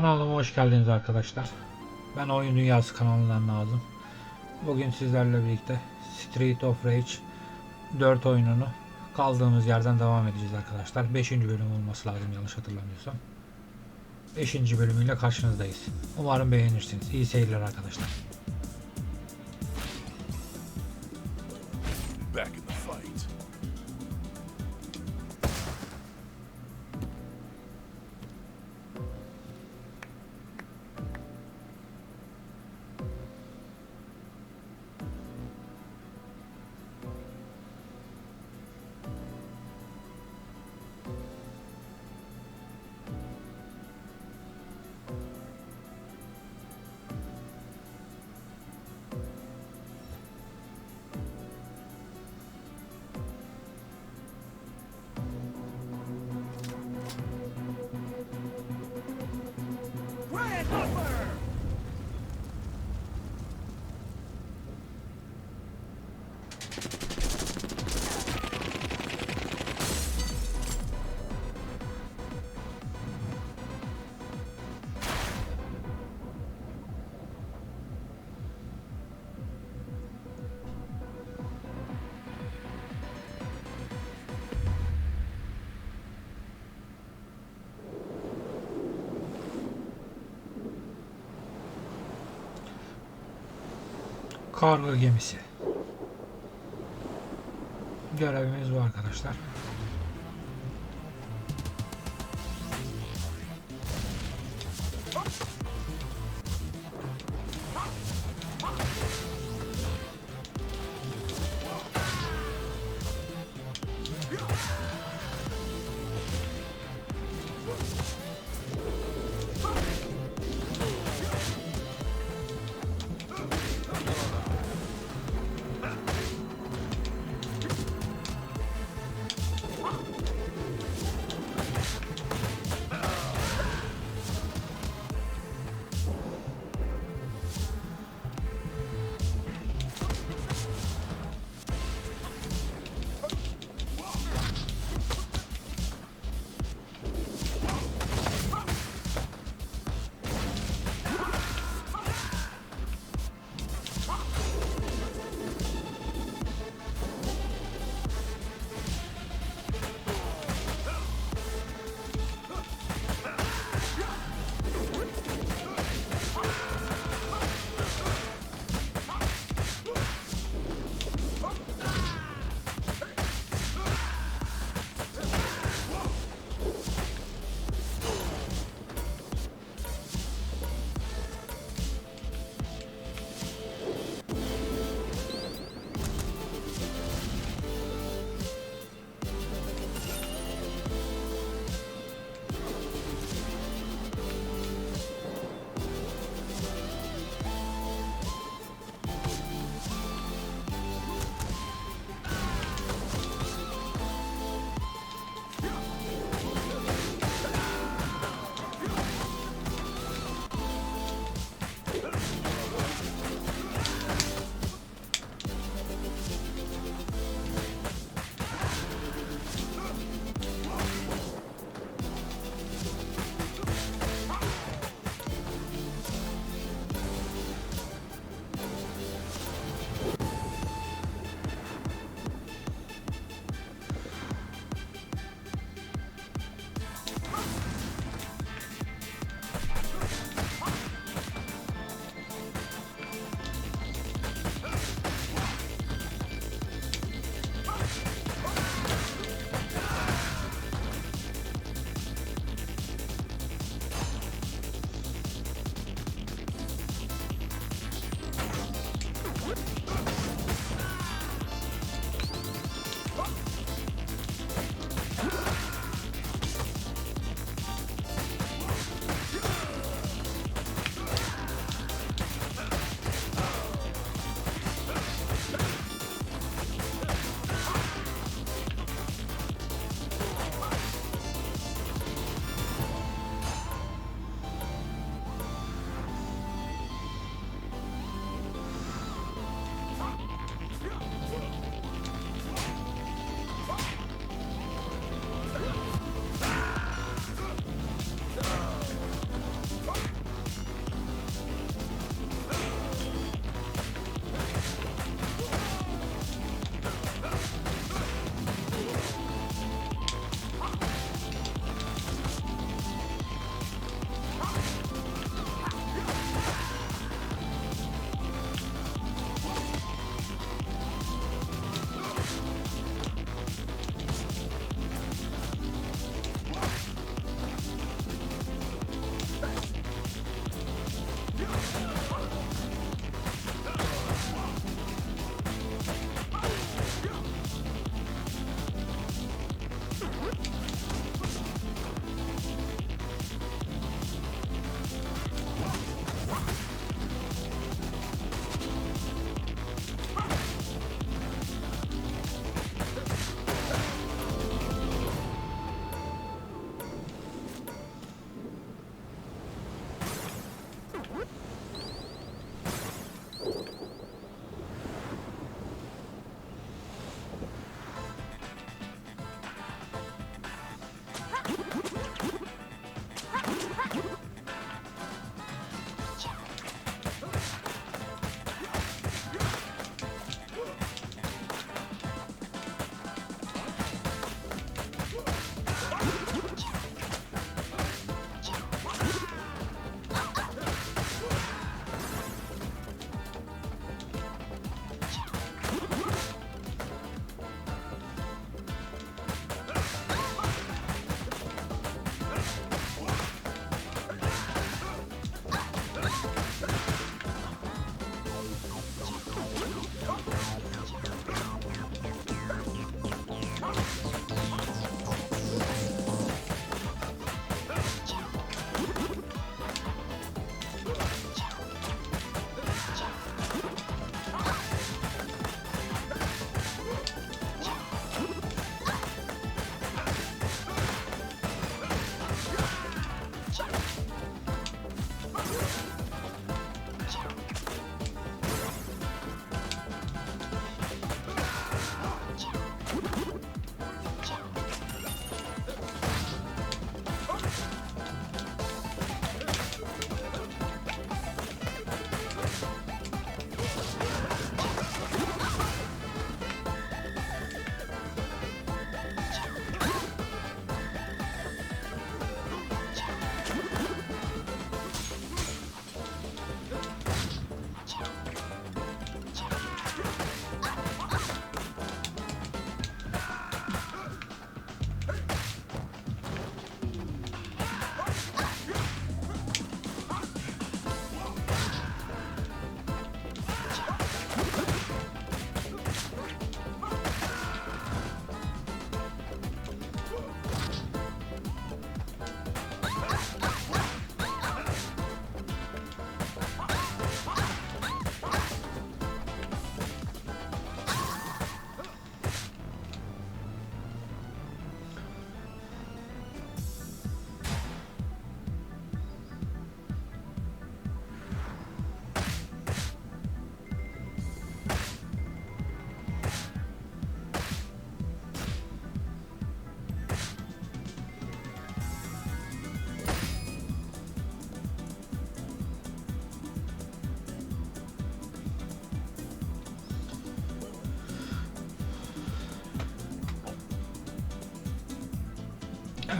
Kanalıma hoş geldiniz arkadaşlar. Ben Oyun Dünyası kanalından Nazım. Bugün sizlerle birlikte Street of Rage 4 oyununu kaldığımız yerden devam edeceğiz arkadaşlar. 5. bölüm olması lazım yanlış hatırlamıyorsam. 5. bölümüyle karşınızdayız. Umarım beğenirsiniz. İyi seyirler arkadaşlar. back in Hopper! Kargo gemisi. Görevimiz bu arkadaşlar.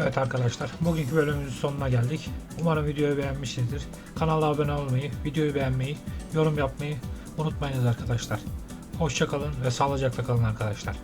Evet arkadaşlar, bugünkü bölümümüzün sonuna geldik. Umarım videoyu beğenmişsinizdir. Kanala abone olmayı, videoyu beğenmeyi, yorum yapmayı unutmayınız arkadaşlar. Hoşçakalın ve sağlıcakla kalın arkadaşlar.